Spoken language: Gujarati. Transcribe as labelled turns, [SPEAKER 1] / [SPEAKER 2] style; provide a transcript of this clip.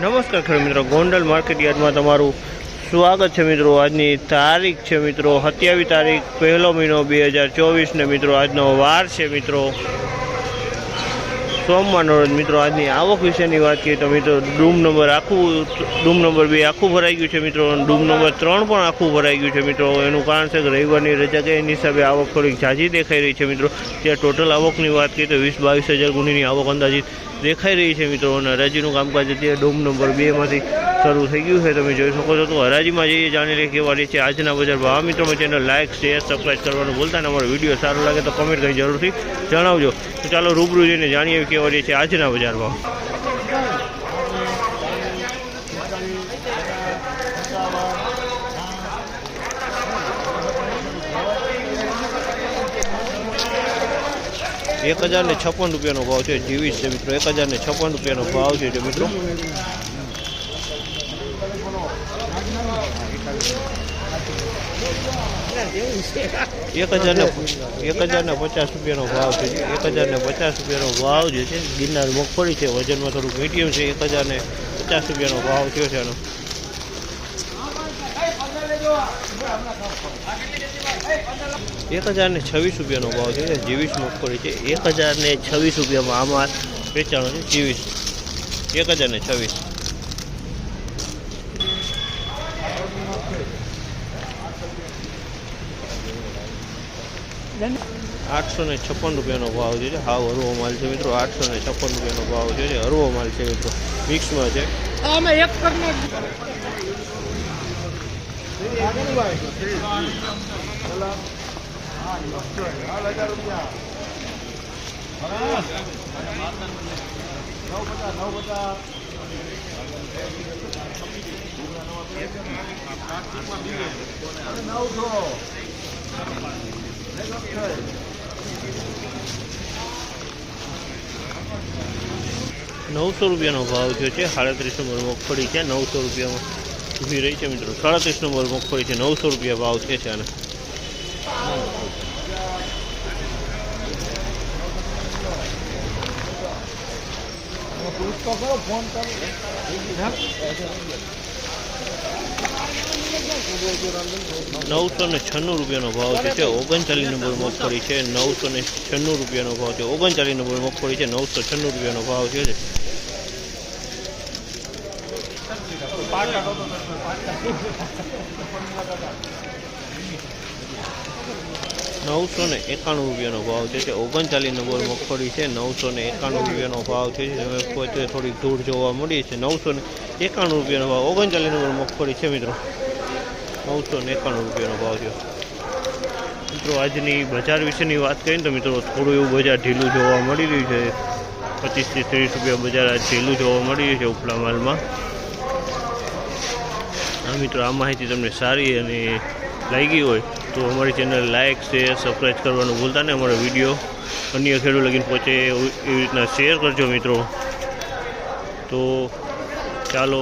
[SPEAKER 1] નમસ્કાર ખેડૂત મિત્રો, ગોંડલ માર્કેટ યાર્ડમાં તમારું સ્વાગત છે મિત્રો. આજની તારીખ છે મિત્રો, સત્યાવીસ તારીખ, પહેલો મહિનો બે હજાર ચોવીસને મિત્રો, આજનો વાર છે મિત્રો. સોમવારનો રોજ મિત્રો, આજની આવક વિશેની વાત કરીએ તો મિત્રો, ડૂમ નંબર આખું, ડૂમ નંબર બે આખું ભરાઈ ગયું છે મિત્રો ડૂમ નંબર ત્રણ પણ આખું ભરાઈ ગયું છે મિત્રો. એનું કારણ છે કે રવિવારની રજા કે એની હિસાબે આવક થોડીક ઝાઝી દેખાઈ રહી છે મિત્રો. ત્યાં ટોટલ આવકની વાત કરીએ તો વીસ બાવીસ હજાર ગુણીની આવક અંદાજિત દેખાઈ રહી છે મિત્રો અને હરાજીનું કામકાજ અત્યારે ડોમ નંબર બેમાંથી શરૂ થઈ ગયું છે. તમે જોઈ શકો છો તો હરાજીમાં જઈએ જાણી લઈએ કેવા છે આજના બજાર ભાવ. મિત્રો ચેનલ લાઇક શેર સબસ્ક્રાઈબ કરવાનું ભૂલતા ને અમારો વીડિયો સારો લાગે તો કમેન્ટ કરી જરૂરથી જણાવજો. તો ચાલો રૂબરૂ જઈને જાણીએ કેવા છે આજના બજાર ભાવ. એક હજાર ને છપ્પન રૂપિયાનો ભાવ છે, જીવીસ છે મિત્રો. એક હજાર ને છપ્પન રૂપિયાનો ભાવ છે મિત્રો. એક હજાર ને એક હજાર ને પચાસ રૂપિયાનો ભાવ છે એક હજાર ને પચાસ રૂપિયાનો ભાવ જે છે, ગિરનાર મગફળી છે. વજનમાં થોડુંક મીડિયમ છે. એક હજાર ને પચાસ રૂપિયાનો ભાવ થયો છે આનો. એક હજાર ને છવ્વીસ રૂપિયાનો ભાવ છે, જીવીસ મગફળી છે. એક હજાર ને છવ્વીસ રૂપિયામાં આમાં વેચાણો છે, જીવીસ. એક હજાર ને છવ્વીસ. આઠસો ને છપ્પન રૂપિયાનો ભાવ છે, હાવ હરવો માલ છે મિત્રો. આઠસો ને છપ્પન રૂપિયાનો ભાવ છે હરવો માલ છે મિત્રો. મિક્સમાં છે. નવસો રૂપિયાનો ભાવ થયો છે સાડત્રીસો મગફળી છે નવસો રૂપિયામાં. ઊભી રહી છે મિત્રો. સાડત્રીસ નંબર મગફળી છે. નવસો રૂપિયા ભાવ છે આને. નવસો ને છન્નું રૂપિયાનો ભાવ છે તે ઓગણચાલીસ નંબર મગફળી છે. નવસો ને છન્નું રૂપિયાનો ભાવ છે. ઓગણચાલીસ નંબર મગફળી છે. નવસો છન્નું રૂપિયાનો ભાવ છે. નવસો ને એકાણું રૂપિયાનો ભાવ છે તે ઓગણચાલીસ નંબર મગફળી છે. નવસો ને એકાણું રૂપિયાનો ભાવ છે. તમે પોતે થોડીક ધૂળ જોવા મળી છે. નવસો ને એકાણું રૂપિયાનો ભાવ, ઓગણચાલીસ નંબર મગફળી છે મિત્રો. નવસો ને એકાણું રૂપિયાનો ભાવ છે. મિત્રો, આજની બજાર વિશેની વાત કરીએ તો મિત્રો, થોડું એવું બજાર ઢીલું જોવા મળી રહ્યું છે. પચીસથી ત્રીસ રૂપિયા બજાર આજ ઢીલું જોવા મળી રહ્યું છે ઉપલા માલમાં. હા મિત્રો, આ માહિતી તમને સારી અને લાગી હોય તો અમારી ચેનલ લાઇક શેર સબસ્ક્રાઈબ કરવાનું ભૂલતા ને અમારો વીડિયો અન્ય ખેડૂત લગીને પહોંચે એવી રીતના શેર કરજો મિત્રો. તો ચાલો